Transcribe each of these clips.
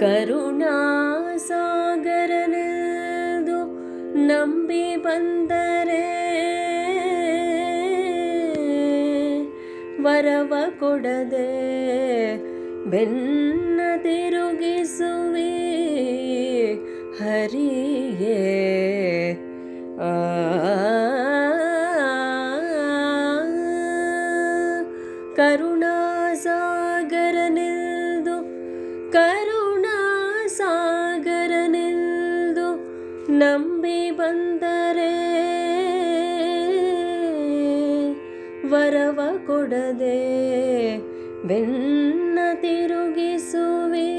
ಕರುಣಾ ಸಾಗರನೆಂದು ನಂಬಿ ಬಂದರೆ ವರವ ಕೊಡದೆ ಬೆನ್ನ ತಿರುಗಿಸುವಿ ಹರಿಯೇ ಆ ಕರುಣಾ ನಂಬಿ ಬಂದರೆ ವರವ ಕೊಡದೆ ಬೆನ್ನ ತಿರುಗಿಸುವಿ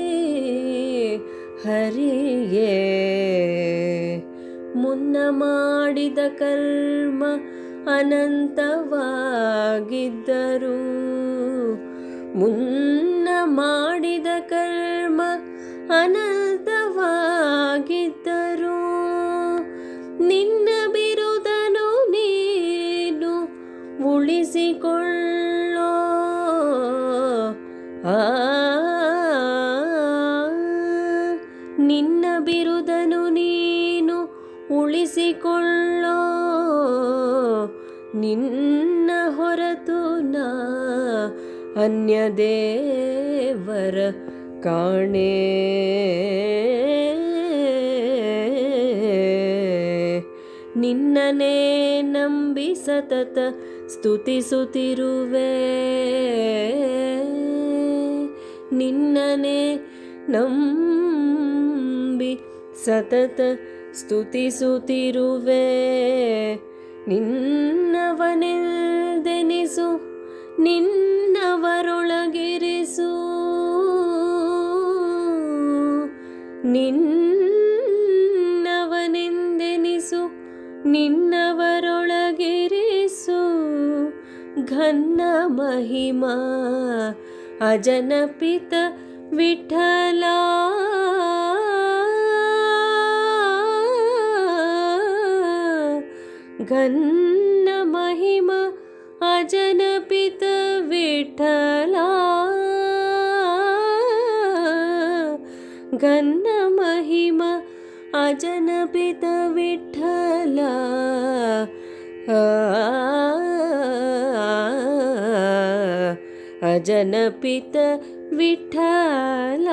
ಹರಿಯೇ. ಮುನ್ನ ಮಾಡಿದ ಕರ್ಮ ಅನಂತವಾಗಿದ್ದರು ಮುನ್ನ ಮಾಡಿದ ಕರ್ಮ ಅನಂತವಾಗಿದ್ದರು ನಿನ್ನ ಬಿರುದನು ನೀನು ಉಳಿಸಿಕೊಳ್ಳೋ ಆ ನಿನ್ನ ಬಿರುದನು ನೀನು ಉಳಿಸಿಕೊಳ್ಳೋ ನಿನ್ನ ಹೊರತು ನಾ ಅನ್ಯ ದೇವರ ಕಾಣೆ ನಿನ್ನನೇ ನಂಬಿ ಸತತ ಸ್ತುತಿಸುತ್ತಿರುವೆ ನಿನ್ನನೇ ನಂಬಿ ಸತತ ಸ್ತುತಿಸುತ್ತಿರುವೆ ನಿನ್ನವನೆಂದೆನಿಸು ನಿನ್ನವರೊಳಗಿರಿಸು. ನಿನ್ನವನೆಂದೆನಿಸು ನಿನ್ನವರೊಳಗಿರಿಸು ಘನ್ನ ಮಹಿಮಾ ಅಜನಪಿತ ವಿಠಲ ಘನ್ನ ಮಹಿಮಾ ಅಜನಪಿತ ವಿಠಲ ಘನ್ನ अजन पिता विठल अजन पिता विठल